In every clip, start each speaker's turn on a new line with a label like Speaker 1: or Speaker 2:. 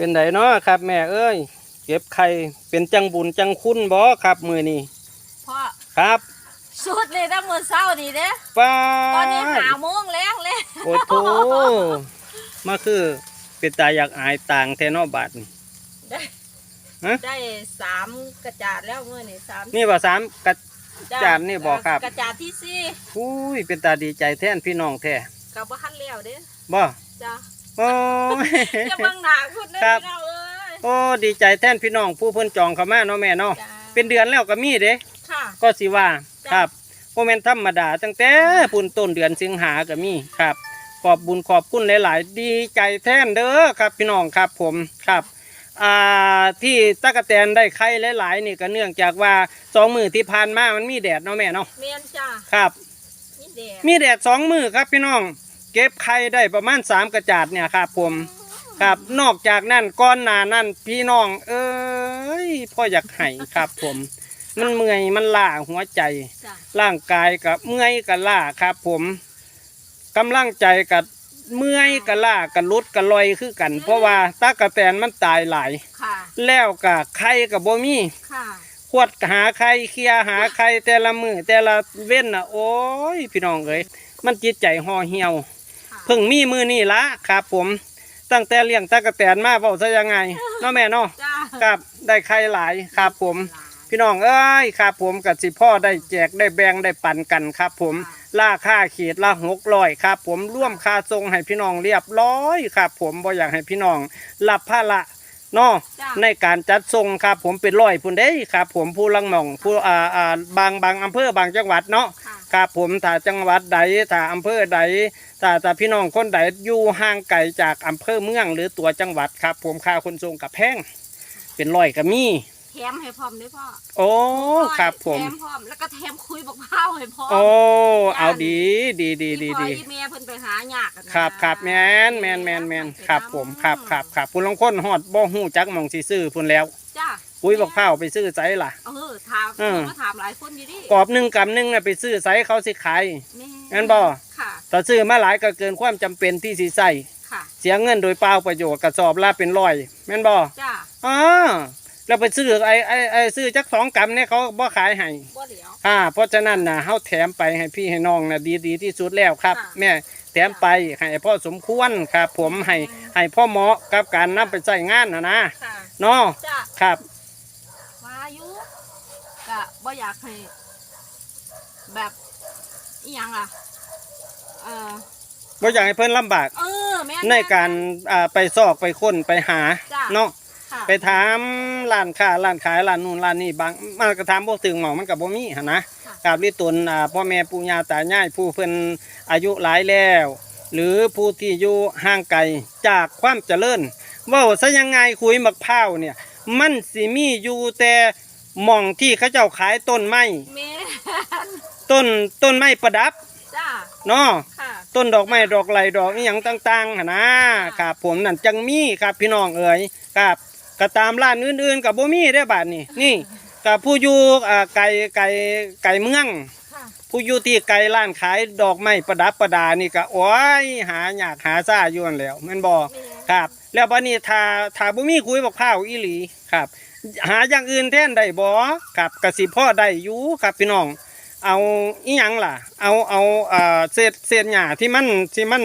Speaker 1: เป็นไดเนาะครับ แม่เอ้ยเก็บไข่เป็นจังบุญจังคุณบ่ครับมือนี้
Speaker 2: พ่อ
Speaker 1: ครับ
Speaker 2: สุดเลยนะมือเศร้านี่เด้
Speaker 1: ป้า
Speaker 2: ตอนนี้หาโมงแล้วเลย
Speaker 1: โอ้โถมาคือเป็นตาอยากอายต่างแทเนอบาทนี่
Speaker 2: ได้
Speaker 1: ฮะ
Speaker 2: ได้สามกระจาดแล้วมื่อนี่สาม
Speaker 1: นี่ว่าสามกระ
Speaker 2: จ้
Speaker 1: จาดนี่บอกครับ
Speaker 2: กระจาดที่สี่
Speaker 1: อุ้ยเป็นตาดีใจแทนพี่น้องแท้
Speaker 2: กับว่าขั้นแล้วเด้
Speaker 1: บ่
Speaker 2: จ้า
Speaker 1: โอ้ย
Speaker 2: จะบังหนาคุณเด้อ
Speaker 1: ครับ
Speaker 2: พี่น้องเอ้ย
Speaker 1: โอ้ดีใจแทนพี่น้องผู้เพิ่นจองเข้ามาเนาะแม่เนาะ
Speaker 2: จ้า
Speaker 1: เป็นเดือนแล้วก็มีเด้
Speaker 2: ค่ะ
Speaker 1: ก็สิว่า
Speaker 2: จ้ะ
Speaker 1: ครับโมเมนธรรมดาตั้งแต่ปุ่นต้นเดือนสิงหาก็มีครับ ขอบบุญขอบคุณหลาย ๆ ดีใจแท่นเด้อครับพี่น้องครับผมครับอ่าที่ตะกะแตนได้ไข่หลาย ๆ นี่ก็เนื่องจากว่าสองมือที่ผ่านมามันมีแดดเนาะแม่เนาะ
Speaker 2: เมียนจ้า
Speaker 1: ครับ
Speaker 2: นี่แดง
Speaker 1: มีแดดสองมือครับพี่น้อง เก็บไข่ได้ประมาณสามกระจาดเนี่ยครับผมครับนอกจากนั้นก้อนหนานั่นพี่น้อง เอ้ยพ่ออยากให้ครับผม มันเมื่อยมันล้าหัวใจ
Speaker 2: จ้า
Speaker 1: ร่างกายกับเมื่อยกับล้าครับผมกำลังใจกับเมื่อยกับล้ากับลุดกับลอยคือกัน เพราะว่าตากระแตนมันตายหลาย
Speaker 2: ค่ะ
Speaker 1: แล้วกับไข่กับบ่มี
Speaker 2: ค่ะ
Speaker 1: ขวดหาไข่เคลียร์หาไข่แต่ละมือแต่ละเว้นน่ะโอ้ย พี่น้องเอ้ยมันจิตใจห่อเหี่ยว
Speaker 2: ค่ะ
Speaker 1: เพิ่งมีมือนี่ละครับผมตั้งแต่เลี้ยงตากระแตนมาเบาซะยังไงเนาะแม่เนาะ
Speaker 2: จ้า
Speaker 1: ครับได้ไข่หลายครับผม พี่น้องเอ้ยครับผมกับสิพ่อได้แจกได้แบ่งได้ปันกันครับผมราคาขีดละหกร้อยครับผมร่วมค่าทรงให้พี่น้องเรียบร้อยครับผมบ่อยากให้พี่น้องรับภาระเนาะ
Speaker 2: จ้า
Speaker 1: ในการจัดทรงครับผมเป็นร้อยพุ่นเด้ครับผมผู้ลังหม่องผู้อ่าอ่าบางบางอำเภอบางจังหวัดเนาะ
Speaker 2: ค่ะ
Speaker 1: ครับผมถ้าจังหวัดใดถ้าอำเภอใดถ้าถ้าพี่น้องคนใดอยู่ห่างไกลจากอำเภอเมืองหรือตัวจังหวัดครับ ผมค่าขนส่งกับแพงเป็นร้อยก็มี
Speaker 2: แถมให้พร้อมด้วยพ่อ
Speaker 1: โอ้ครับผม
Speaker 2: แถมพร้อมแล้วก็แถมคุยบอกเผาให้พร้อม
Speaker 1: โอ้เอาดีดีดีดีดี
Speaker 2: ที่พ่อที่แม่เพิ่นไปหายากอะนะครับ
Speaker 1: ครับแมนแมนแมนแมนครับผมครับครับครับผู้ลางคนฮอดบ่ฮู้จักหมองสิซื้อพุ่นแล้ว
Speaker 2: จ้า
Speaker 1: ปุ้ยบอกข้าวไปซื้อไสล่ะ
Speaker 2: เออถาม
Speaker 1: เออ
Speaker 2: ก็ถามหลายคนอยู่ดิ
Speaker 1: กรอบหนึ่งกำหนึ่งน่ะไปซื้อไสเขาสิขาย
Speaker 2: แม่
Speaker 1: งั้นบ่
Speaker 2: ค่ะ
Speaker 1: ถ้าซื้อมาหลายก็เกินความจำเป็นที่สิใส่
Speaker 2: ค่ะ
Speaker 1: เสียเงินโดยเปล่าประโยชน์กระสอบละเป็นร้อยแม่นบ่
Speaker 2: จ้า
Speaker 1: อ๋อแล้วไปซื้อไอ้ไอ้ไอ้ซื้อจักสองกำเนี่ยเขาบ่ขายให้
Speaker 2: บ่เหลียว
Speaker 1: อ่าเพราะฉะนั้นนะเฮาแถมไปให้พี่ให้น้องนะดีดีที่สุดแล้วครับ
Speaker 2: ค่ะ
Speaker 1: แม่แถมไปให้พ่อสมควรครับ ผมให้ให้พ่อเหมาะกับการนำไปใช้งานนะนะ
Speaker 2: ค่ะ
Speaker 1: เนาะ
Speaker 2: จ้า
Speaker 1: ครับ
Speaker 2: มาอยู่ ก็บ่อยากให้ แบบอีหยังล่ะ เออ
Speaker 1: บ่อยากให้เพิ่นลำบาก
Speaker 2: เออแม่
Speaker 1: ในการอ่าไปซอกไปค้นไปหา
Speaker 2: จ้ะ
Speaker 1: เนาะ
Speaker 2: ค่ะ
Speaker 1: ไปถามร้านค้าร้านขายร้านนู่นร้านนี่บางมันก็ถามบ่ถึงหมองมันก็บ่มีหั่นนะ
Speaker 2: ค่ะ
Speaker 1: กับลิตนอ่าพ่อแม่ปู่ย่าตายายผู้เพิ่นอายุหลายแล้ว หรือผู้ที่อยู่ห่างไกลจากความเจริญเว่าซะยังไงคุยมักพร้าวเนี่ย มันสิมีอยู่แต่ หม่องที่เขาเจ้าขายต้นไม้
Speaker 2: แม่
Speaker 1: ต้นต้นไม้ประดับ
Speaker 2: จ้า
Speaker 1: เนาะ
Speaker 2: ค่ะ
Speaker 1: ต้นดอกไม้ดอกไหลดอกอีหยังต่างๆหั่นนะครับผมนั่นจังมีครับพี่น้องเอ๋ยครับก็ตามร้านอื่นๆกับบ่มีได้อบาดนี้นี่กับผู้อยู่อ่าไก่ไก่ไก่เมือง
Speaker 2: ค่ะ
Speaker 1: ผู้อยู่ที่ไกลร้านขายดอกไม้ประดับประดานี่ก็โอ้ยหาอยากหาซ่าอยู่นั่นแหล้วแม่นบ่
Speaker 2: แม่
Speaker 1: ครับ แล้วบัดนี้ถ้าถ้าบ่มีคุยบักพร้าวอีหลีครับ หาอย่างอื่นแทนได้บ่ครับก็สิพ่อได้อยู่ครับพี่น้อง เอาอีหยังล่ะ เอาเอาเอ่อเศษเศษหญ้าที่มันที่มัน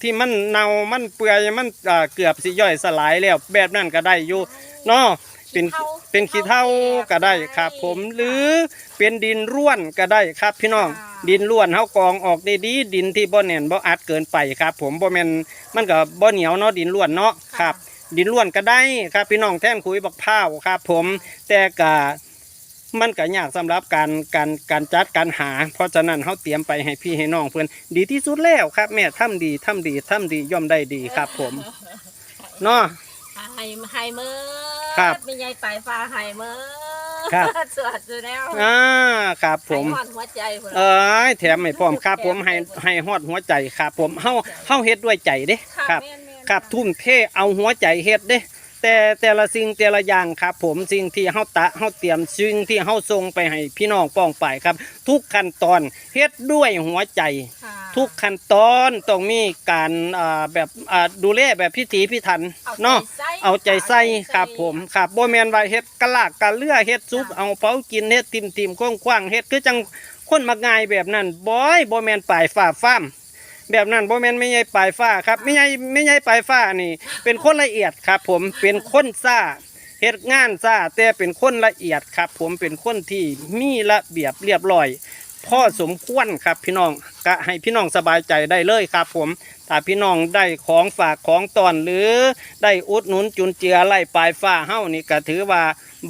Speaker 1: ที่มันเน่ามันเปื่อยมันเอ่อเกือบสิย่อยสลายแล้วแบบนั้นก็ได้อยู่เนาะเป็น
Speaker 2: ขี้เถ้า
Speaker 1: เป็นขี้เถ้าก็ได้ครับ ผมหรือเป็นดินร่วนก็ได้ครับ พี่น้อง
Speaker 2: ค่ะ
Speaker 1: ดินร่วนเฮากองออกดีๆดินที่บ่แน่นบ่อัดเกินไปครับ ผมบ่แม่นมันก็บ่เหนียวเนาะดินร่วนเนาะครับ ดินร่วนก็ได้ครับพี่น้องแท่นคุยบักพร้าวครับผมแต่ก็มันก็ยากสำหรับการการการจัดการหา เพราะฉะนั้นเฮาเตรียมไปให้พี่ให้น้องเพิ่นดีที่สุดแล้วครับ แม่ทำดีทำดีทำดีย่อมได้ดีครับ ผมเนาะ
Speaker 2: ไฮไฮเมอร์
Speaker 1: ครับ
Speaker 2: มีใหญ่ปลายฟ้าไฮเมอร์
Speaker 1: ครับ
Speaker 2: สวัสดีแล้ว
Speaker 1: อ่าครับผม
Speaker 2: ไฮหอนหัวใจพุ่น
Speaker 1: เอ้ยแถมให้พร้อมครับ ผมให้ให้ฮอดหัวใจครับ ผมเฮาเฮาเฮ็ดด้วยใจเด้ครับ
Speaker 2: แม่นแม่น
Speaker 1: ครับทุ่มเทเอาหัวใจเฮ็ดเด้แต่แต่ละสิ่งแต่ละอย่างครับ ผมสิ่งที่เฮาตะเฮาเตรียมสิ่งที่เฮาส่งไปให้พี่น้องป้องไปครับ ทุกขั้นตอนเฮ็ดด้วยหัวใจ
Speaker 2: ค่ะ
Speaker 1: ทุกขั้นตอนต้องมีการอ่าแบบอ่าดูแลแบบพิถีพิถันเนาะเอาใจใส่ครับผมครับบ่แม่นว่าเฮ็ดกะลากกะเลือเฮ็ดซุปเอาเผากินเฮ็ดติ่มติ่มๆกว้างๆเฮ็ดคือจังคนมักง่ายแบบนั้นบ่อยบ่แม่นปลายฟ้าฟ้าม แบบนั้นบ่แม่นไม่ใช่ปลายฟ้าครับไม่ใช่ไม่ใช่ปลายฟ้านี่ เป็นคนละเอียดครับ ผมเป็นคนซ่าเฮ็ดงานซ่าแต่เป็นคนละเอียดครับ ผมเป็นคนที่มีระเบียบเรียบร้อยพ่อสมควรครับพี่น้องก็ให้พี่น้องสบายใจได้เลยครับ ผมถ้าพี่น้องได้ของฝากของตอนหรือได้อุดหนุนจุนเจือไล่ปลายฟ้าเฮ้านี่ก็ถือว่า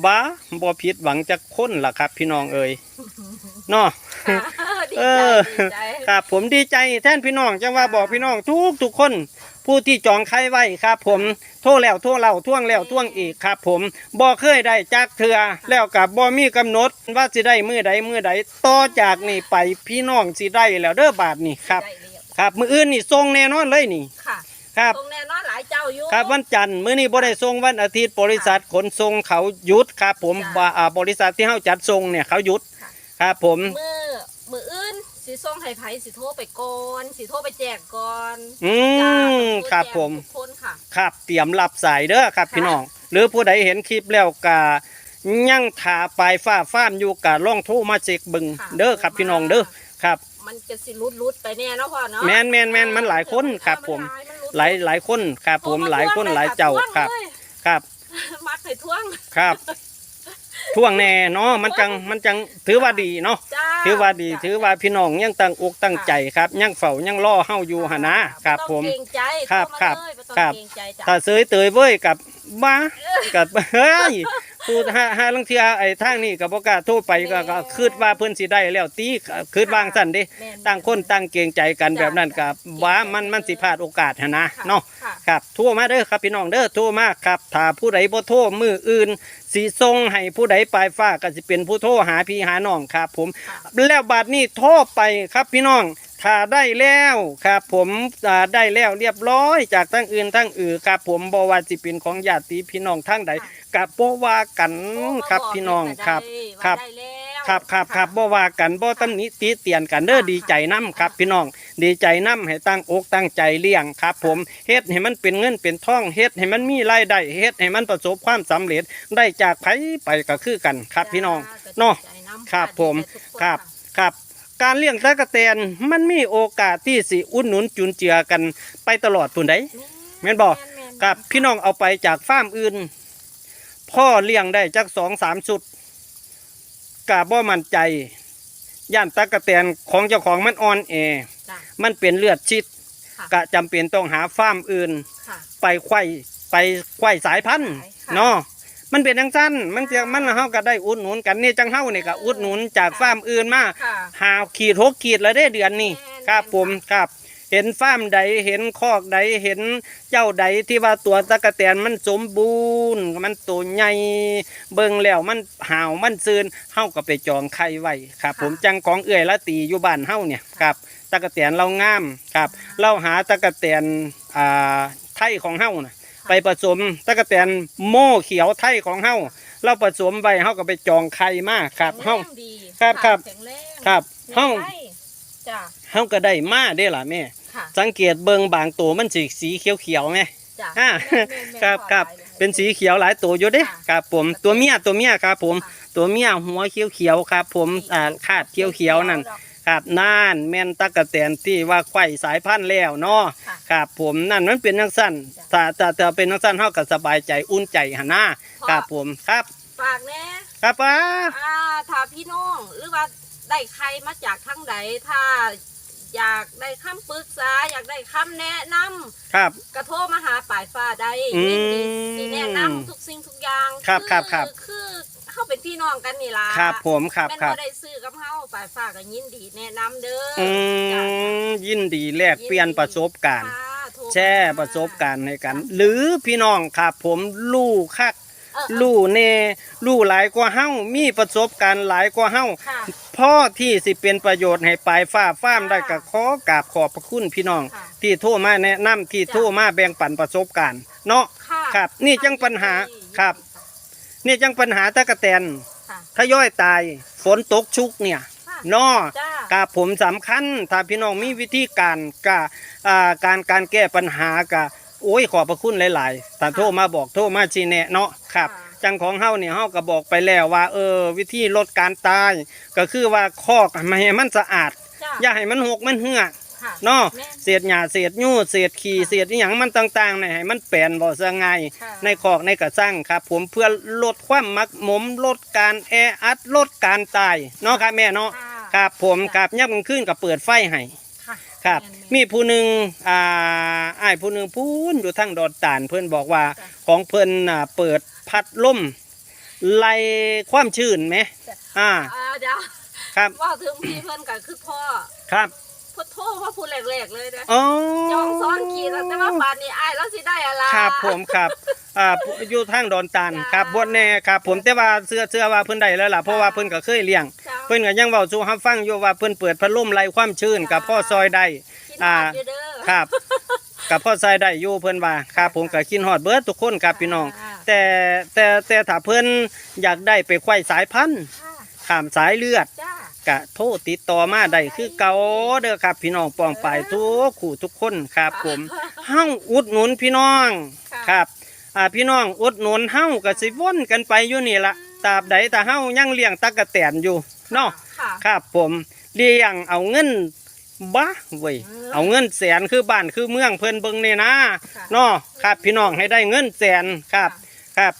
Speaker 1: บ้าบ่ผิดหวังจะค้นล่ะครับ พี่น้องเอ่ยเนาะ เอ
Speaker 2: ใจ
Speaker 1: อ
Speaker 2: ดีใจ
Speaker 1: ครับผมดีใจแท่นพี่น้องจังว่าบอกพี่น้องทุกทุกคน ผู้ที่จองไข่ไว้ครับ ผมโทรแล้วโทรเล่าท่วงแล้วท่วงอีกครับ ผมบ่เคยได้จักเถือแล้วกับบ่มีกำหนดว่าสิได้มือใดมือใดต่อจากนี่ไปพี่น้องสิได้แล้วเด้อบาทนี่ครับ
Speaker 2: ได้เรียบ
Speaker 1: ครับ มืออื่นนี่ส่งแน่นอนเลยนี่
Speaker 2: ค่ะ
Speaker 1: ครับ
Speaker 2: ตรงแน่นอนหลายเจ้าอยู่
Speaker 1: ครับวันจันทร์มื้อนี้บ่ได้ส่งวันอาทิตย์บริษัทขนส่งเขาหยุดครับ ผม
Speaker 2: จ้ะ
Speaker 1: ว่าอ่าบริษัทที่เฮาจัดส่งเนี่ยเขาหยุด
Speaker 2: ค่ะ
Speaker 1: ครับผม
Speaker 2: มือมืออื่น สิส่งให้ไผสิโทรไปก่อนสิโทรไปแจกก่อน
Speaker 1: อื
Speaker 2: จ้าม
Speaker 1: ครับผม
Speaker 2: ทุกคนค่ะ
Speaker 1: ครับเตรียมรับสายเด้อครับ
Speaker 2: ค่ะ
Speaker 1: พี่น้อง หรือผู้ใดเห็นคลิปแล้วก็ยังถาปลายฟ้าฟ้ามอยู่กะล่องโทรมาเช็คเบึง
Speaker 2: ค่ะ
Speaker 1: เด้อครับพี่น้องเด้อครับ
Speaker 2: มันจะสิรุดรุดๆไปแน่เนาะพ่อเนาะ
Speaker 1: แม่นแม่นแม่นมันหลายคนครับผม หลายหลายคนครับผมหลายคนหลายเจ้าครับ ครับ
Speaker 2: มัดให้ท่วง
Speaker 1: ครับ ท่วงแน่เนาะมันจังมันจังถือว่าดีเนาะ
Speaker 2: จ้า
Speaker 1: ถือว่าดี
Speaker 2: จ้
Speaker 1: ถือว่าพี่น้องยังตั้งอกตั้งใจครับยังเฝ้ายังรอเฮาอยู่หนนะครับผม
Speaker 2: บ่ต้องเกรงใจ
Speaker 1: ครับ
Speaker 2: โท
Speaker 1: ครับ
Speaker 2: มาเลยบ่ต้อง
Speaker 1: ครับ
Speaker 2: เกรงใจจ้ะ
Speaker 1: ถ้าเสยเตยเว้ยกับบ้ากับเฮ้ย พูดห้าห้าลังเทียไอ้ทางนี้กับบ่กล้าโทรไปก็ก็คิดว่าเพิ่นสิได้แล้วตีคิดวางสั่นเด้
Speaker 2: แม่น
Speaker 1: ต่างคนต่างเกรงใจกัน
Speaker 2: จ้ะ
Speaker 1: แบบนั้นกับว่ามันมันสิพลาดโอกาสหั้นนะ
Speaker 2: ค่ะ
Speaker 1: เนาะ
Speaker 2: ค่ะ
Speaker 1: ครับโทรมาเด้อครับพี่น้องเด้อโทรมาครับถ้าผู้ใดบ่โทรมืออื่นสิส่งให้ผู้ใดปลายฟ้าก็สิเป็นผู้โทรหาพี่หาน้องครับ ผม
Speaker 2: ค่ะ
Speaker 1: แล้วบัดนี้โทรไปครับพี่น้อง ถ้าได้แล้วครับผมอ่าได้แล้วเรียบร้อยจากทั้งอื่นทั้งอื่นครับผมบว่าสิเป็นของญาติพี่น้องทั้งใดกับบ่ว่ากันครับพี่น้องครับครับ
Speaker 2: ได้แล้ว
Speaker 1: ครับครับครับบ่ว่ากันบ่ตำหนิติเตียนกันเด้อดีใจนํครับ พี่น้อง ดีใจนํให้ตั้งอกตั้งใจเลี้ยงครับ ผมเฮ็ดให้มันเป็นเงินเป็นทองเฮ็ดให้มันมีรายได้เฮ็ดให้มันประสบความสำเร็จได้จากไผไปก็คือกันครับพี่น้อง
Speaker 2: จ้
Speaker 1: เนาะ
Speaker 2: ดีใจำ
Speaker 1: ครับะผม
Speaker 2: ดีใจทุกน
Speaker 1: ครับะครับ การเลี้ยงตะกะแตนมันมีโอกาสที่สิอุดหนุนจุนเจือกันไปตลอดปุ่นใดแม่นบ่
Speaker 2: แม่น
Speaker 1: กับพี่น้องเอาไปจากฟาร์มอื่น พ่อเลี้ยงได้จักสองสามสุดกะบ่มั่นใจย่านตะกะแตนของเจ้าของมันอ่อนแอ
Speaker 2: จ้ะ
Speaker 1: มันเป็นเลือดชิด
Speaker 2: ค่ะ
Speaker 1: กะจำเป็นต้องหาฟาร์มอื่น
Speaker 2: ค่ะ
Speaker 1: ไปไข่ไปไข่สายพันธุ์
Speaker 2: ค่ะ
Speaker 1: เนาะ มันเป็นจังสั้นมันจะมันเฮาก็ได้อุดหนุนกันนี่จังเฮานี่ก็อุดหนุนจากฟาร์มอื่นมา
Speaker 2: ค่ะ
Speaker 1: หาขีดหกขีดแล้วได้เดือนนี้
Speaker 2: แม่น
Speaker 1: ครับผมครับ เห็นฟาร์มใดเห็นคอกใดเห็นเจ้าใดที่ว่าตัวตะกะแตนมันสมบูรณ์ มันตัวใหญ่เบิ่งแล้วมันห่าวมันซืนเฮาก็ไปจองไข่ไว้ครับ ผมจังของเอื่อยละตีอยู่บ้านเฮาเนี่ยครับตะกะแตนเรางามครับ เราหาตะกะแตนอ่าไทยของเฮานะ ไปผสมตะกะแตนโม่เขียวไทยของเฮาเราผสมไว้เฮาก็ไปจองไข่มาครับเฮา
Speaker 2: แข็งแรงดี
Speaker 1: ครับะครับ
Speaker 2: แข็งแรง
Speaker 1: ครับเฮา
Speaker 2: ได้จ้ะ
Speaker 1: เฮาก็ได้มาเด้ล่ะแม่
Speaker 2: ค่ะ
Speaker 1: สังเกตเบิงบางตัวมันสีสีเขียวเขียวๆไง
Speaker 2: จ้ะ
Speaker 1: อ่า
Speaker 2: แม่นแม่นแม่น
Speaker 1: ครับ
Speaker 2: ขอ
Speaker 1: ครับ
Speaker 2: หลายเลย
Speaker 1: เป็นสีเขียวหลายตัวอยู่เด้
Speaker 2: ค่ะ
Speaker 1: ครับผมตัวเมียตัวเมียครับผม
Speaker 2: ค่ะ
Speaker 1: ตัวเมียหัวเขียวเขียวๆครับ ผมอ่าคาดเขียวเขียวๆนั่น
Speaker 2: ดอก
Speaker 1: ครับน่านแม่นตะกะแตนที่ว่าไข่สายพันธุ์แล้วเนาะ
Speaker 2: ค่ะ
Speaker 1: ครับผมนั่นมันเป็นนังสั้นถ้าถ้าถ้าเป็นนังสั้นเฮาก็สบายใจอุ่นใจหันหน้า
Speaker 2: พ่อ
Speaker 1: ครับผมครับ
Speaker 2: ฝากแน่
Speaker 1: ครับป้า
Speaker 2: อ่าถ้าพี่น้องหรือว่าได้ใครมาจากทางใดถ้าอยากได้คำปรึกษา อยากได้คำแนะนำ
Speaker 1: ครับ
Speaker 2: กระโทรมาหาป่ายฟ้าได้
Speaker 1: อืม
Speaker 2: ยินดีสิแนะนำทุกสิ่งทุกอย่าง
Speaker 1: ครับครับครับ
Speaker 2: คือ เขาเป็นพี่น้องกันนี่ล่ะ
Speaker 1: ครับผมครับ
Speaker 2: แม่น
Speaker 1: ครับ
Speaker 2: บ่ได้ซื้อกับเฮาป่ายฟ้าก็ยินดีแนะนำเด้อ
Speaker 1: อื
Speaker 2: จ้ะ
Speaker 1: มยินดีแลกเปลี่ยนประสบการณ์
Speaker 2: ค่ะโทมา
Speaker 1: แชร์ประสบการณ์ให้กัน หรือพี่น้องครับผมลู่คัก
Speaker 2: เออ
Speaker 1: ลู่เนลู่หลายกว่าเฮามีประสบการณ์หลายกว่าเฮา
Speaker 2: ค่ะ
Speaker 1: พ่อที่สิเป็นประโยชน์ให้ปลายฟ้าฟ้ามได้ก็ขอกราบขอบพระคุณพี่น้อง
Speaker 2: ค่ะ
Speaker 1: ที่โทรมาแนะนำที่โทรมาแบ่งปันประสบการณ์ เนาะ
Speaker 2: ค่ะ
Speaker 1: ครับนี่จังปัญหาครับ นี่จังปัญหาตะกะแตน
Speaker 2: ค่ะ
Speaker 1: ถ้าย่อยตายฝนตกชุกเนี่ย
Speaker 2: ค่ะ
Speaker 1: เนาะ
Speaker 2: จ้า
Speaker 1: กับผมสำคัญ ถ้าพี่น้องมีวิธีการกะอ่าการการแก้ปัญหากะโอ้ยขอบพระคุณหลายๆแต่โทรมาบอกโทรมาชี้แนะเนาะครับจังของเฮาเนี่ยเฮาก็บอกไปแล้วว่า เออ วิธีลดการตาย ก็คือว่าคอกไม่ให้มันสะอาด
Speaker 2: จ้า
Speaker 1: อย่าให้มันหกมันเหือก
Speaker 2: ค่ะ
Speaker 1: เนาะ
Speaker 2: แม่
Speaker 1: เศษหญ้าเศษยูเศษขี้เศษอหยังมันต่างๆเนี่ยให้มันแปลนบ่ซะไง
Speaker 2: ค่ะ
Speaker 1: ในคอกในกระสังครับ ผมเพื่อลดความมักหมมลดการแออัดลดการตายเนาะครับแม่เนาะ
Speaker 2: ค่ะ
Speaker 1: ครับผมครับย่ำกลางคืนก็เปิดไฟให้
Speaker 2: ค่ะ
Speaker 1: ครับ
Speaker 2: แม่น
Speaker 1: มีผู้หนึ่งอ่าอ้ายผู้หนึ่งพูนอยู่ทั้งดอนตานเพื่อนบอกว่า
Speaker 2: จ้ะ
Speaker 1: ของเพื่อนน่ะเปิดพัดลมไล่ความชื้นไหม
Speaker 2: จ้ะ
Speaker 1: อ่า
Speaker 2: อ่าเดี๋ยว
Speaker 1: ครับ
Speaker 2: ว่าถึงพี่เพื่อนก็คือพ่อ
Speaker 1: ครับ
Speaker 2: พ่อโทษว่าพูดแรกๆเลยนะ
Speaker 1: อ๋อ
Speaker 2: จองซ้อนขีดแล้วแต่ว่าป่านนี้อายแล้วสิได้อะไร
Speaker 1: ครับผมครับอ่าอยู่ทางดอนตาน
Speaker 2: จ้ะ
Speaker 1: ครับบนแน่ครับ ผมแต่ว่าเสื้อเสื้อว่าเพิ่นได้แล้วล่ะเพราะว่าเพิ่นก็เคยเลี้ยง
Speaker 2: จ้า
Speaker 1: เพิ่นก็ยังเว้าสู่เฮาฟังอยู่ว่าเพิ่นเปิดพัดลมไล่ความชื้นกับพ่อซอยได้
Speaker 2: คิด
Speaker 1: อ่า
Speaker 2: หอดอยู่เด้อ
Speaker 1: ครับกับพ่อใส่ได้อยู่เพิ่นว่าครับผมก็คิดฮอดเบิดทุกคนครับพี่น้อง
Speaker 2: ค่ะ
Speaker 1: แต่แต่แต่ถ้าเพิ่นอยากได้ไปไขว้สายพันธุ์
Speaker 2: ค่ะ
Speaker 1: ข้ามสายเลือด
Speaker 2: จ้า
Speaker 1: ก็โทรติดต่อมาได้คือเก่าเด้อครับ พี่น้องปองไปทุกคู่ทุกคนครับผมเฮาอุดหนุนพี่น้อง
Speaker 2: ค่ะ
Speaker 1: ครับอ่าพี่น้องอุดหนุนเฮาก็สิวนกันไปอยู่นี่ละตราบใดถ้าเฮายังเลี้ยงตักกะแตนอยู่เนาะ
Speaker 2: ค่ะ
Speaker 1: ครับผมเลี้ยงเอาเงินบ้าเว้ย
Speaker 2: เออ
Speaker 1: เอาเงินแสนคือบ้านคือเมืองเพิ่นเบิ่งนี่นะ
Speaker 2: ค่ะ
Speaker 1: เนาะครับพี่น้องให้ได้เงินแสนครับครับ